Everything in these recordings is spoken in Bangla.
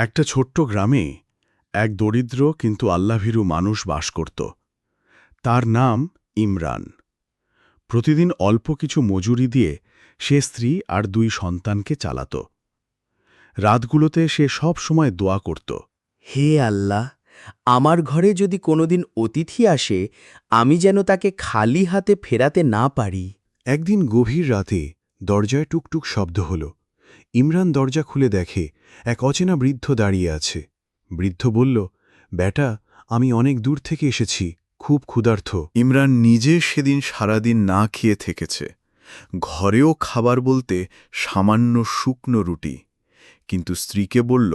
একটা ছোট্ট গ্রামে এক দরিদ্র কিন্তু আল্লাভীরু মানুষ বাস করত। তার নাম ইমরান। প্রতিদিন অল্প কিছু মজুরি দিয়ে সে স্ত্রী আর দুই সন্তানকে চালাত। রাতগুলোতে সে সব সময় দোয়া করত। হে আল্লাহ আমার ঘরে যদি কোনোদিন অতিথি আসে আমি যেন তাকে খালি হাতে ফেরাতে না পারি। একদিন গভীর রাতে দরজায় টুকটুক শব্দ হল। ইমরান দরজা খুলে দেখে, এক অচেনা বৃদ্ধ দাঁড়িয়ে আছে। বৃদ্ধ বলল ব্যাটা আমি অনেক দূর থেকে এসেছি, খুব ক্ষুধার্থ। ইমরান নিজে সেদিন সারাদিন না খেয়ে থেকেছে। ঘরেও খাবার বলতে সামান্য শুকনো রুটি। কিন্তু স্ত্রীকে বলল,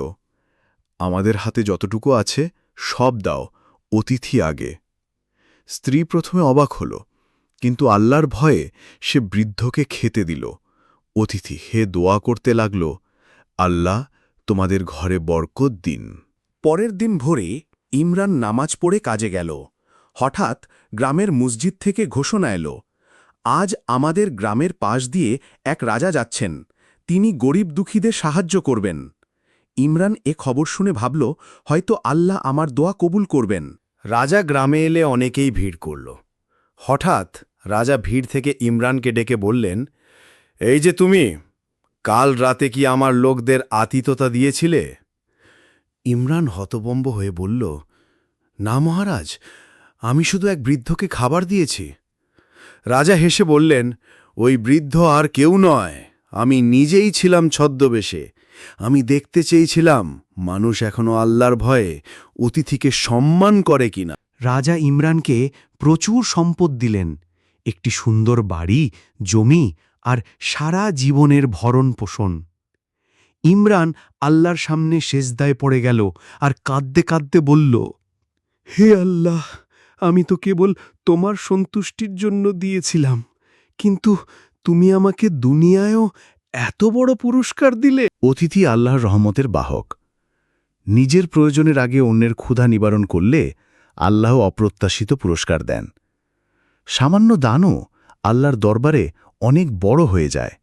আমাদের হাতে যতটুকু আছে, সব দাও, অতিথি আগে। স্ত্রী প্রথমে অবাক হল, কিন্তু আল্লাহর ভয়ে সে বৃদ্ধকে খেতে দিল। অতিথি, হে দোয়া করতে লাগল, আল্লাহ তোমাদের ঘরে বরকত দিন। পরের দিন ভোরে ইমরান নামাজ পড়ে কাজে গেল। হঠাৎ গ্রামের মসজিদ থেকে ঘোষণা এলো, আজ আমাদের গ্রামের পাশ দিয়ে এক রাজা যাচ্ছেন। তিনি গরিব দুঃখীদের সাহায্য করবেন। ইমরান এ খবর শুনে ভাবল, হয়তো আল্লাহ আমার দোয়া কবুল করবেন। রাজা গ্রামে এলে অনেকেই ভিড় করল। হঠাৎ রাজা ভিড় থেকে ইমরানকে ডেকে বললেন এই যে তুমি, কাল রাতে কি আমার লোকদের আতিথ্যতা দিয়েছিলে? ইমরান হতবম্ব হয়ে বলল, না মহারাজ, আমি শুধু এক বৃদ্ধকে খাবার দিয়েছি। রাজা হেসে বললেন, ওই বৃদ্ধ আর কেউ নয়, আমি নিজেই ছিলাম ছদ্মবেশে। আমি দেখতে চেয়েছিলাম, মানুষ এখনও আল্লাহর ভয়ে অতিথিকে সম্মান করে কিনা। রাজা ইমরানকে প্রচুর সম্পদ দিলেন, একটি সুন্দর বাড়ি, জমি আর সারা জীবনের ভরণ পোষণ। ইমরান আল্লাহর সামনে সেজদায় পড়ে গেল আর কাঁদতে কাঁদতে বলল, হে আল্লাহ, আমি তো কেবল তোমার সন্তুষ্টির জন্য দিয়েছিলাম, কিন্তু তুমি আমাকে দুনিয়ায়ও এত বড় পুরস্কার দিলে। অতিথি আল্লাহর রহমতের বাহক। নিজের প্রয়োজনের আগে অন্যের ক্ষুধা নিবারণ করলে আল্লাহ অপ্রত্যাশিত পুরস্কার দেন। সামান্য দানও আল্লাহর দরবারে অনেক বড় হয়ে যায়।